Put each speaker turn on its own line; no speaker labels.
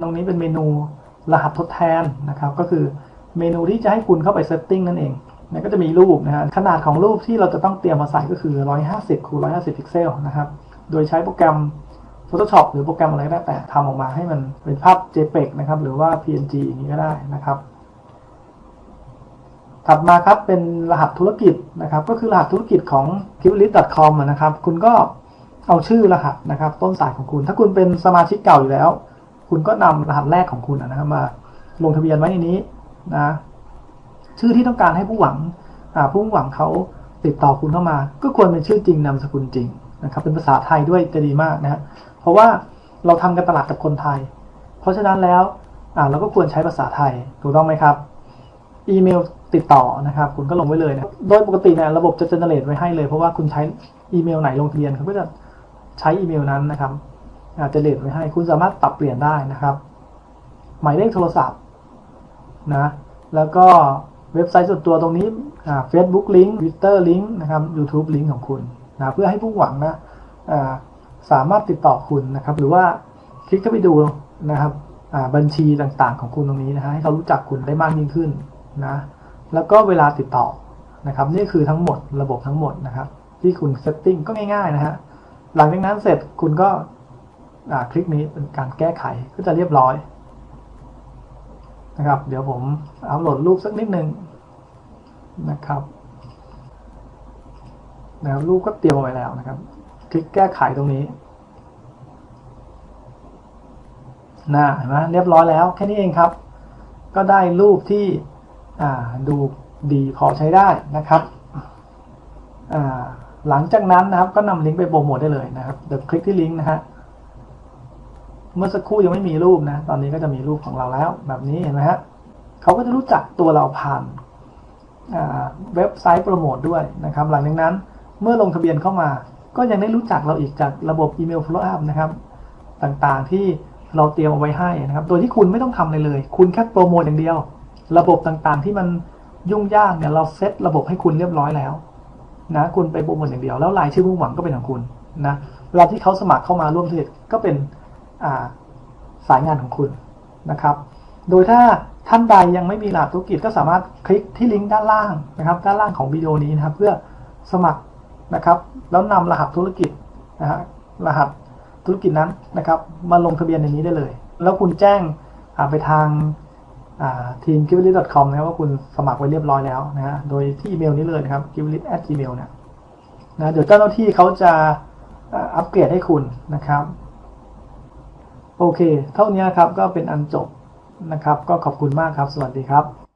ตรงนี้เป็นเมนูรหัสทดแทนนะครับ ก็คือเมนูที่จะให้คุณเข้าไปเซตติ้งนั่นเองนะก็จะมีรูปนะฮะขนาดของรูปที่เราจะต้องเตรียมมาใส่ก็คือ 150คูณ150 พิกเซลนะครับ โดยใช้โปรแกรม Photoshop หรือโปรแกรมอะไรก็ได้แต่ทำออกมาให้มันเป็นภาพ JPEG นะครับ หรือว่า PNG อย่างนี้ก็ได้นะครับ ถัดมาครับเป็นรหัสธุรกิจนะครับ ก็คือรหัสธุรกิจของ k i v l i s t c o m นะครับ คุณก็เอาชื่อรหัสนะครับ ต้นสายของคุณ ถ้าคุณเป็นสมาชิกเก่าอยู่แล้ว คุณก็นำรหัสแรกของคุณนะครับมาลงทะเบียนไว้ในนี้นะชื่อที่ต้องการให้ผู้หวังผู้หวังเขาติดต่อคุณเข้ามา ก็ควรเป็นชื่อจริงนามสกุลจริงนะครับ เป็นภาษาไทยด้วยจะดีมากนะฮะเพราะว่าเราทำกันตลาดกับคนไทย เพราะฉะนั้นแล้วเราก็ควรใช้ภาษาไทยถูกต้องไหมครับ อีเมลติดต่อนะครับ คุณก็ลงไว้เลยนะโดยปกติเนี่ยระบบจะเจเนเรตไว้ให้เลย เพราะว่าคุณใช้อีเมลไหนลงทะเบียนเขาก็จะใช้อีเมลนั้นนะครับ เจเนเรตไว้ให้คุณสามารถปรับเปลี่ยนได้นะครับ หมายเลขโทรศัพท์นะแล้วก็เว็บไซต์ส่วนตัวตรงนี้เฟซบุ๊กลิงก์ทวิตเตอร์ลิงก์นะครับยูทูบลิงก์ของคุณนะเพื่อให้ผู้หวังนะสามารถติดต่อคุณนะครับ หรือว่าคลิกเข้าไปดูนะครับบัญชีต่างๆของคุณตรงนี้นะฮะให้เขารู้จักคุณได้มากยิ่งขึ้นนะแล้วก็เวลาติดต่อนะครับ นี่คือทั้งหมดระบบทั้งหมดนะครับ ที่คุณเซตติ้งก็ง่ายๆนะฮะหลังจากนั้นเสร็จคุณก็ คลิกนี้เป็นการแก้ไขก็จะเรียบร้อยนะครับ เดี๋ยวผมอัปโหลดรูปสักนิดนึงนะครับนะครับรูปก็เตรียมไว้แล้วนะครับ คลิกแก้ไขตรงนี้นะเห็นไหมเรียบร้อยแล้วแค่นี้เองครับ ก็ได้รูปที่ดูดีพอใช้ได้นะครับหลังจากนั้นนะครับก็นำลิงก์ไปโปรโมทได้เลยนะครับเดี๋ยวคลิกที่ลิงก์นะฮะ เมื่อสักครู่ยังไม่มีรูปนะ ตอนนี้ก็จะมีรูปของเราแล้ว แบบนี้เห็นไหมฮะเขาก็จะรู้จักตัวเราผ่านเว็บไซต์โปรโมทด้วยนะครับ หลังจากนั้นเมื่อลงทะเบียนเข้ามา ก็ยังได้รู้จักเราอีกจากระบบอีเมล follow up นะครับ ต่างๆที่เราเตรียมเอาไว้ให้นะครับ โดยที่คุณไม่ต้องทำอะไรเลย คุณแค่โปรโมทอย่างเดียว ระบบต่างๆที่มันยุ่งยากเนี่ยเราเซตระบบให้คุณเรียบร้อยแล้วนะคุณไปโปรโมทอย่างเดียวแล้วรายชื่อผู้หวังก็เป็นของคุณนะเวลาที่เขาสมัครเข้ามาร่วมธุรกิจก็เป็น สายงานของคุณนะครับ โดยถ้าท่านใดยังไม่มีรหัสธุรกิจก็สามารถคลิกที่ลิงก์ด้านล่างนะครับ ด้านล่างของวิดีโอนี้นะครับ เพื่อสมัครนะครับ แล้วนำรหัสธุรกิจนะฮะรหัสธุรกิจนั้นนะครับ มาลงทะเบียนในนี้ได้เลย แล้วคุณแจ้งไปทางทีม g i v e l i t c o m นะครับว่าคุณสมัครไว้เรียบร้อยแล้วนะฮะโดยที่อีเมลนี้เลยนะครับ g i v e l i t at gmail นะนะเดี๋ยวเจ้าหน้าที่เขาจะอัปเกรดให้คุณนะครับ โอเค เท่านี้ครับก็เป็นอันจบนะครับ ก็ขอบคุณมากครับ สวัสดีครับ